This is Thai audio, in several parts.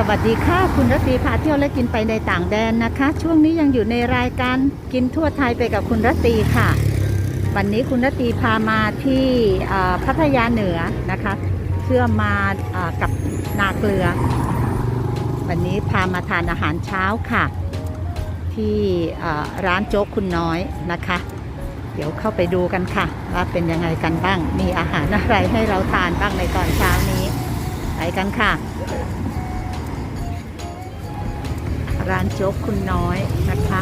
สวัสดีค่ะ คุณรตรีพาเที่ยวและกินไปในต่างแดนนะคะ ช่วงนี้ยังอยู่ในรายการกินทั่วไทยไปกับคุณรตรีค่ะ วันนี้คุณรตรีพามาที่พัทยาเหนือนะคะเพื่อมาอ่ากับนาเกลือ วันนี้พามาทานอาหารเช้าค่ะ ที่ร้านโจ๊กคุณน้อยนะคะ เดี๋ยวเข้าไปดูกันค่ะ ว่าเป็นยังไงกันบ้างมีอาหารอะไรให้เราทานบ้างในตอนเช้านี้ไปกันค่ะ ร้านโจ๊กคุณน้อยนะคะ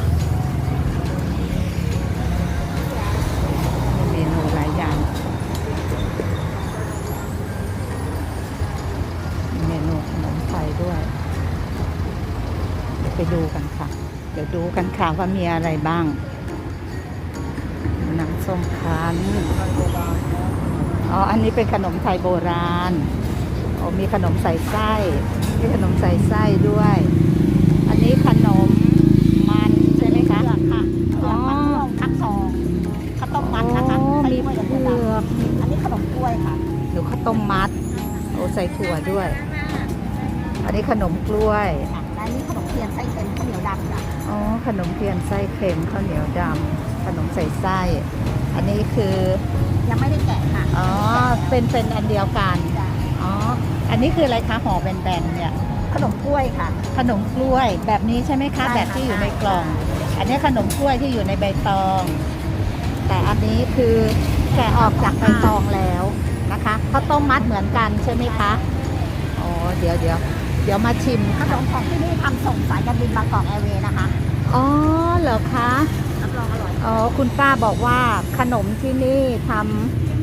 เมนูหลายอย่าง เมนูขนมไทยด้วย เดี๋ยวไปดูกันค่ะ เดี๋ยวดูกันค่ะว่ามีอะไรบ้างน้ำส้มคั้นอ๋อ อันนี้เป็นขนมไทยโบราณ โอ้มีขนมใส่ไส้ มีขนมใส่ไส้ด้วย วยกับเผืถั่วอกดำอันนี้ขนมกล้วยค่ะหรือข้าวต้มมัดโอ้ใส่ถั่วด้วย อันนี้ขนมกล้วยค่ะและอันนี้ขนมเทียนไส้เค็มข้าวเหนียวดำค่ะอ๋อขนมเทียนไส้เค็มข้าวเหนียวดำขนมใส่ไส้ อันนี้คือยังไม่ได้แกะค่ะอ๋อเป็นเป็นอันเดียวกันจ้ะอ๋ออันนี้คืออะไรคะห่อแบนๆเนี่ย ขนมกล้วยค่ะ ขนมกล้วยแบบนี้ใช่ไหมคะ ใช่ค่ะ แบบที่อยู่ในกล่อง อันนี้ขนมกล้วยที่อยู่ในใบตอง แต่อันนี้คือแกะออกจากใบตองแล้วนะคะข้าวต้มมัดเหมือนกันใช่ไหมคะอ๋อเดี๋ยวเดี๋ยวเดี๋ยวมาชิมขนมของที่นี่ทำส่งสายการบินบางกอกแอร์เวย์นะคะอ๋อเหรอคะรับรองอร่อยอ๋อคุณป้าบอกว่าขนมที่นี่ท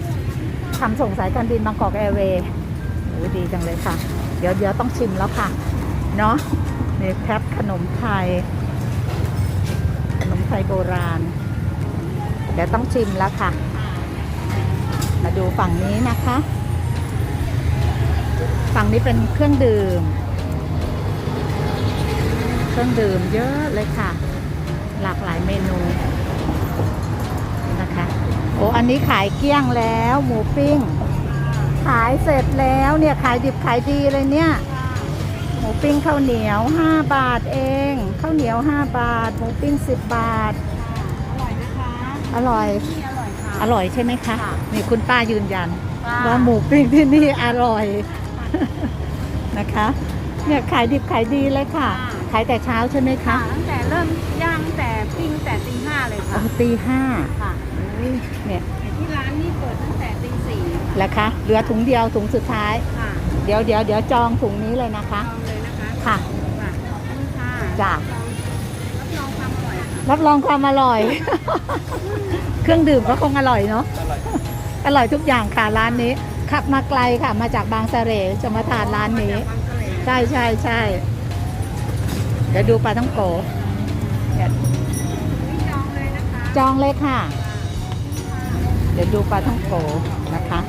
ำทำส่งสายการบินบางกอกแอร์เวย์โอ้ดีจังเลยค่ะ เดี๋ยวเดี๋ยวต้องชิมแล้วค่ะเนาะนี่แคขนมไทย ขนมไทยโบราณ เดี๋ยวต้องชิมแล้วค่ะ มาดูฝั่งนี้นะคะ ฝั่งนี้เป็นเครื่องดื่ม เครื่องดื่มเยอะเลยค่ะ หลากหลายเมนูนะคะ โอ้อันนี้ขายเกี้ยงแล้วหมูปิ้ง ขายเสร็จแล้วเนี่ยขายดิบขายดีเลยเนี่ยหมูปิ้งข้าวเหนียว 5 บาทเอง ข้าวเหนียว 5 บาท หมูปิ้ง 10 บาท อร่อย ที่อร่อยค่ะ อร่อยใช่ไหมคะ ค่ะนี่คุณป้ายืนยันค่ะว่าหมูปิ้งที่นี่อร่อย นะคะ เนี่ยขายดิบขายดีเลยค่ะขายแต่เช้าใช่ไหมคะค่ะตั้งแต่เริ่มย่างตั้งแต่ปิ้งแต่ตีห้าเลยอ๋ค่ะอตีห้าค่ะเนี่ยที่ร้านนี่เปิดตั้งแต่ตีสี่แล้วคะ เหลือถุงเดียวถุงสุดท้าย ค่ะเดี๋ยวเดี๋ยวเดี๋ยวจองถุงนี้เลยนะคะ ลองเลยนะคะค่ะ ค่ะขอบคุณค่ะจ้ะรับรองความอ รับรองความอร่อย เครื่องดื่มก็คงอร่อยเนาะอร่อยทุกอย่างค่ะร้านนี้ ขับมาไกลค่ะมาจากบางเสร่จะมาทานร้านนี้ ใช่ใช่ใช่เดี๋ยวดูปลาต้องโกจองเลยนะคะจองเลยค่ะ เดี๋ยวดูปลาท่องโกนะคะ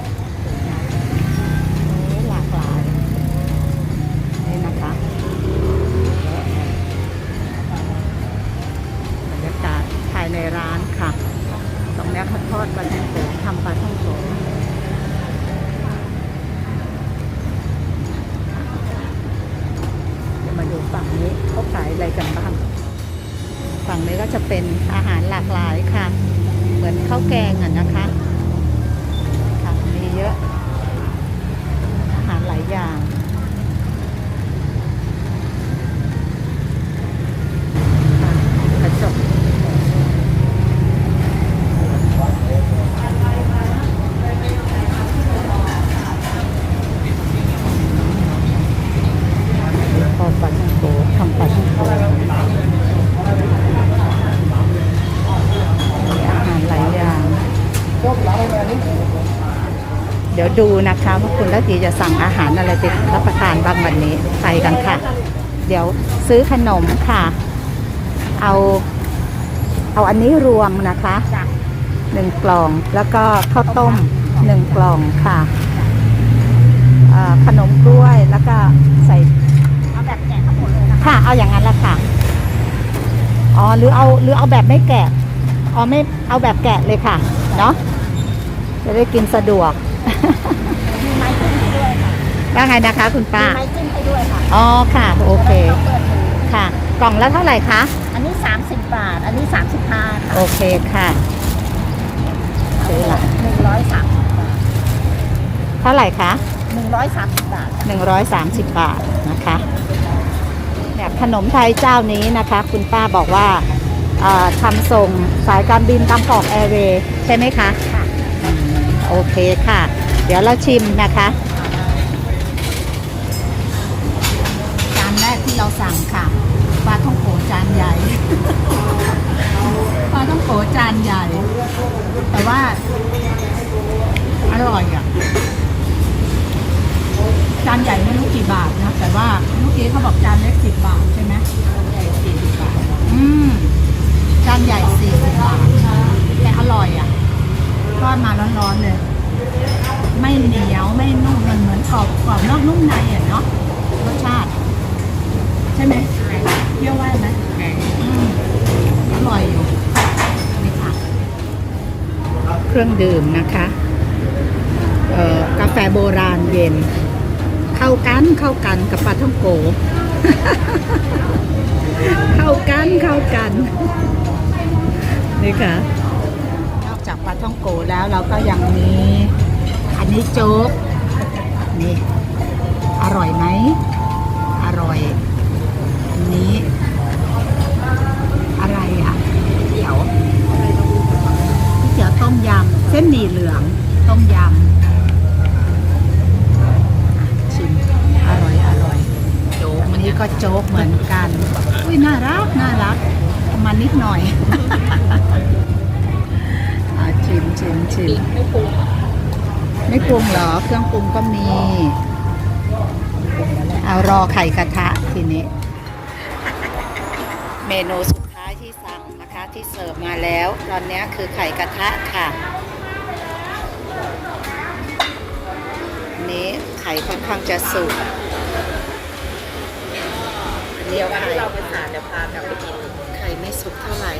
ขายอะไรกันบ้าง ฝั่งนี้ก็จะเป็นอาหารหลากหลายค่ะ เหมือนข้าวแกงอะนะคะ ค่ะมีเยอะ อาหารหลายอย่างค่ะกระจกทอดปลาท่องโกทำปลาท่องโก มีอาหารหลายอย่าง เดี๋ยวดูนะคะว่าคุณละตีจะสั่งอาหารอะไรไปรับประทานบ้างวันนี้ไปกันค่ะ เดี๋ยวซื้อขนมค่ะ เอา เอาอันนี้รวมนะคะจ้ะหนึ่งกล่องแล้วก็ข้าวต้มหนึ่งกล่องค่ะเอ่อขนมกล้วยแล้วก็ใส่เอาแบบแกะทั้งหมดเลยนะคะค่ะ เอาอย่างนั้นละค่ะอ๋อหรือเอาหรือเอาแบบไม่แกะอ๋อไม่เอาแบบแกะเลยค่ะ เนาะจะได้กินสะดวก มีไม้ขึ้นด้วยค่ะอว่าไงนะคะ คุณป้า มีไม้จิ้มให้ด้วยค่ะอ๋อค่ะ โอเค จะได้ไม่ต้องเปิดมือค่ะ กล่องละเท่าไหร่คะ อันนี้ 30 บาท อันนี้ 35ค่ะโอเคค่ะ ซื้อละ130บาทเท่าไหร่คะ130บาท 130 บาทนะคะเนี่ยขนมไทยเจ้านี้นะคะ คุณป้าบอกว่าเอ่อทำส่งสายการบินบางกอกแอร์เวย์ใช่ไหมคะ ค่ะอืม โอเคค่ะ เดี๋ยวเราชิมนะคะจานแรกที่เราสั่งค่ะปลาท่องโกจานใหญ่ปลาท่องโกจานใหญ่ แต่ว่า อร่อยอะจานใหญ่ไม่รู้กี่บาทนะ แต่ว่าเมื่อกี้เขาบอกจานเล็กสิบบาทใช่ไหมใหญ่สี่สิบบาทอืมจานใหญ่สี่สิบบาทแต่อร่อยอะ ทอดมาร้อนๆเลย ไม่เหนียวไม่นุ่มมันเหมือนกรอบกรอบนอกนุ่มในอะเนาะรสชาติ ใช่ไหมเปรี้ยวไหวไหมอร่อยอยู่นี่ค่ะเครื่องดื่มนะคะกาแฟโบราณเย็น เข้ากันเข้ากันกับปลาท่องโก เข้ากันเข้ากันนี่ค่ะ ท่องโกแล้วเราก็ยังมีอันนี้โจ๊กนี่อร่อยไหมอร่อยอันนี้ อะไรอะเตี๋ยวเตี๋ยวต้มยำเส้นหมี่เหลืองต้มยำชิมอร่อยอร่อยโจ๊กวันนี้ก็โจ๊กเหมือนกันอุ้ยน่ารักน่ารักมานิดหน่อย มชิมชิมไม่ปรุงไม่ปรุงเหรอ เครื่องปรุงก็มี เอารอไข่กระทะทีนี้ เมนูสุดท้ายที่สั่งนะคะที่เสิร์ฟมาแล้ว ตอนนี้คือไข่กระทะค่ะอันนี้ไข่ค่อนข้างจะสุกอันนี้ไข่เราไปทานเดี๋ยวพากลับไปกินไข่ไม่สุกเท่าไหร่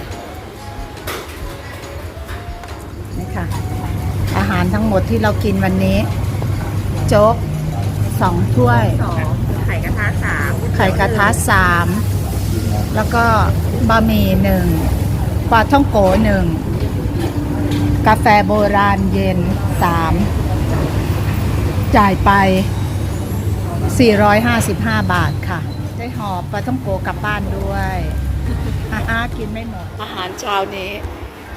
าหารทั้งหมดที่เรากินวันนี้ โจ๊กสองถ้วย สองไข่กระทะสามไข่กระทะสามแล้วก็บะหมี่หนึ่งปลาท่องโกหนึ่งกาแฟโบราณเย็นสามจ่ายไป 455 บาทค่ะ ได้หอบปลาท่องโกกลับบ้านด้วยฮ่าฮ่ากินไม่หมด อาหารเช้านี้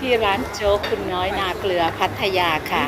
ที่ร้านโจ๊กคุณน้อยนาเกลือพัทยาค่ะ